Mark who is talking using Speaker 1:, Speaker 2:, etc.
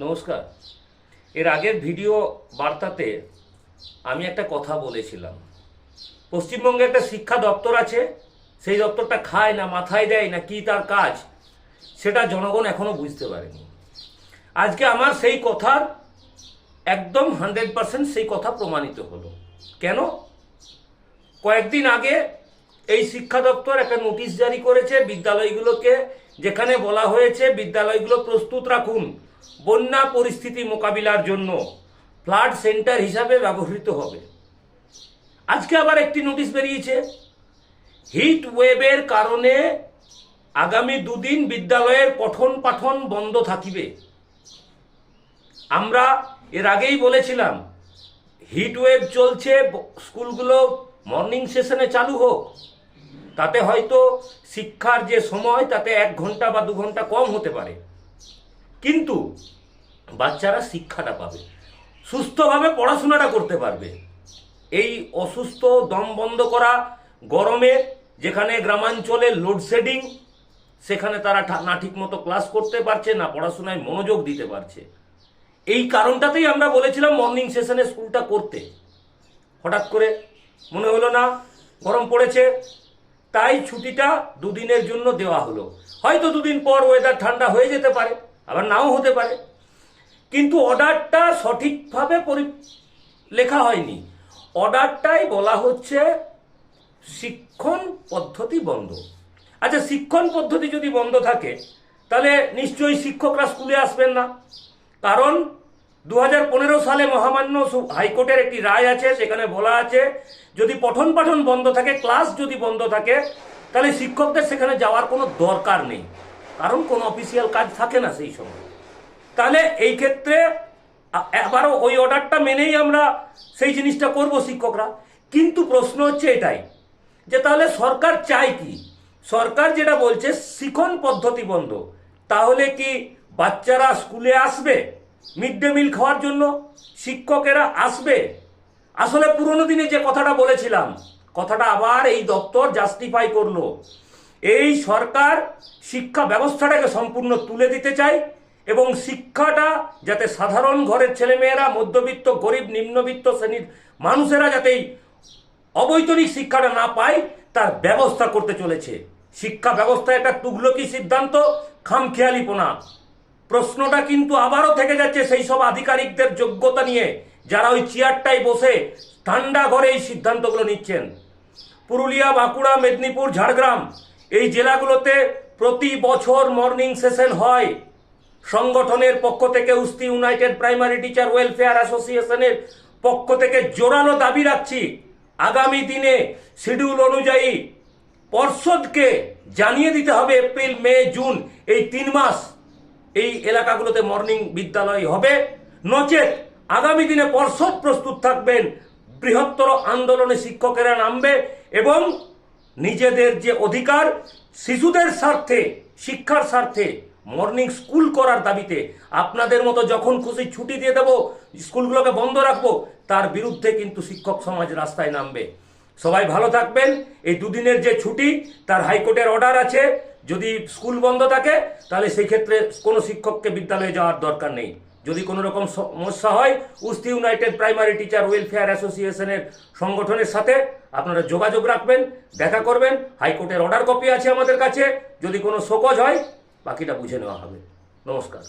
Speaker 1: নমস্কার। এর আগের ভিডিও বার্তাতে আমি একটা কথা বলেছিলাম। পশ্চিমবঙ্গে একটা শিক্ষা দপ্তর আছে, সেই দপ্তরটা খায় না, মাথায় দেয় না, কি তার কাজ, সেটা জনগণ এখনও বুঝতে পারেনি। আজকে আমার সেই কথার একদম হান্ড্রেড পার্সেন্ট সেই কথা প্রমাণিত হলো। কেন? কয়েকদিন আগে এই শিক্ষা দপ্তর একটা নোটিশ জারি করেছে বিদ্যালয়গুলোকে, যেখানে বলা হয়েছে বিদ্যালয়গুলো প্রস্তুত রাখুন। বন্যা পরিস্থিতি মোকাবিলার জন্য ফ্লাড সেন্টার হিসাবে ব্যবহৃত হবে। আজকে আবার একটি নোটিশ বেরিয়েছে। হিট ওয়েভের কারণে আগামী দুদিন বিদ্যালয়ের পঠন পাঠন বন্ধ থাকিবে। আমরা এর আগেই বলেছিলাম, হিট ওয়েভ চলছে, স্কুলগুলো মর্নিং সেশনে চালু হোক। তাতে হয়তো শিক্ষার যে সময়, তাতে এক ঘণ্টা বা দু ঘণ্টা কম হতে পারে। কিন্তু বাচ্চারা শিক্ষাটা পাবে, সুস্থভাবে পড়াশোনাটা করতে পারবে। এই অসুস্থ দম বন্ধ করা, গরমে যেখানে গ্রামাঞ্চলে লোডশেডিং সেখানে তারা না ঠিক মতো ক্লাস করতে পারছে, না পড়াশোনায় মনোযোগ দিতে পারছে। এই কারণটাতেই আমরা বলেছিলাম মর্নিং সেশনে স্কুলটা করতে। হঠাৎ করে মনে হলো না, গরম পড়েছে, তাই ছুটিটা দুদিনের জন্য দেওয়া হলো। হয়তো দুদিন পর ওয়েদার ঠান্ডা হয়ে যেতে পারে। আবার নাও হতে পারে। কিন্তু অর্ডারটা সঠিকভাবে পরি লেখা হয়নি। অর্ডারটাই বলা হচ্ছে শিক্ষণ পদ্ধতি বন্ধ। আচ্ছা শিক্ষণ পদ্ধতি যদি বন্ধ থাকে, তাহলে নিশ্চয়ই শিক্ষকরা স্কুলে আসবেন না। কারণ দু হাজার পনেরো সালে মহামান্য হাইকোর্টের একটি রায় আছে সেখানে বলা আছে, যদি পঠন পাঠন বন্ধ থাকে, ক্লাস যদি বন্ধ থাকে, তাহলে শিক্ষকদের সেখানে যাওয়ার কোনো দরকার নেই। কারণ কোনো অফিসিয়াল কাজ থাকে না সেই সময়। তাহলে এই ক্ষেত্রে আবারও ওই অর্ডারটা মেনেই আমরা সেই জিনিসটা করব শিক্ষকরা। কিন্তু প্রশ্ন হচ্ছে এটাই, যে তাহলে সরকার চায় কি? সরকার যেটা বলছে, শিখন পদ্ধতি বন্ধ। তাহলে কি বাচ্চারা স্কুলে আসবে মিড ডে মিল খাওয়ার জন্য? শিক্ষকেরা আসবে? আসলে পুরোনো দিনে যে কথাটা বলেছিলাম, কথাটা আবার এই দপ্তর জাস্টিফাই করল। এই সরকার শিক্ষা ব্যবস্থাটাকে সম্পূর্ণ তুলে দিতে চায় এবং শিক্ষাটা যাতে সাধারণ ঘরের ছেলেমেয়েরা, মধ্যবিত্ত, গরিব, নিম্নবিত্ত শ্রেণির মানুষেরা যাতে অবৈতনিক শিক্ষাটা না পায়, তার ব্যবস্থা করতে চলেছে। শিক্ষা ব্যবস্থায় একটা তুগলকি সিদ্ধান্ত, খামখেয়ালিপনা। প্রশ্নটা কিন্তু আবারও থেকে যাচ্ছে সেই সব আধিকারিকদের যোগ্যতা নিয়ে, যারা ওই চেয়ারটায় বসে ঠান্ডা ঘরে এই সিদ্ধান্তগুলো নিচ্ছেন। পুরুলিয়া, বাঁকুড়া, মেদিনীপুর, ঝাড়গ্রাম এই জেলাগুলোতে প্রতি বছর মর্নিং সেশন হয়। সংগঠনের পক্ষ থেকে উস্তি ইউনাইটেড প্রাইমারি টিচার ওয়েলফেয়ার অ্যাসোসিয়েশনের পক্ষ থেকে জোরালো দাবি রাখছি। আগামী দিনে শিডিউল অনুযায়ী পর্ষদকে জানিয়ে দিতে হবে এপ্রিল, মে, জুন এই তিন মাস এই এলাকাগুলোতে মর্নিং বিদ্যালয় হবে। নচেত আগামী দিনে পর্ষদ প্রস্তুত থাকবেন। বৃহত্তর আন্দোলনে শিক্ষকেরা নামবে এবং নিজেদের যে অধিকার, শিশুদের স্বার্থে, শিক্ষার স্বার্থে মর্নিং স্কুল করার দাবিতে আপনাদের মতো যখন খুশি ছুটি দিয়ে দেবো, স্কুলগুলোকে বন্ধ রাখব, তার বিরুদ্ধে কিন্তু শিক্ষক সমাজ রাস্তায় নামবে। সবাই ভালো থাকবেন। এই দুদিনের যে ছুটি, তার হাইকোর্টের অর্ডার আছে। যদি স্কুল বন্ধ থাকে, তাহলে সেই ক্ষেত্রে কোনো শিক্ষককে বিদ্যালয়ে যাওয়ার দরকার নেই। যদি কোনো রকম সমস্যা হয়, উস্তি ইউনাইটেড প্রাইমারি টিচার ওয়েলফেয়ার অ্যাসোসিয়েশনের সংগঠনের সাথে আপনারা যোগাযোগ রাখবেন, দেখা করবেন, হাইকোর্টের অর্ডার কপি আছে আমাদের কাছে, যদি কোনো শোকজ হয়, বাকিটা বুঝে নেওয়া হবে। নমস্কার।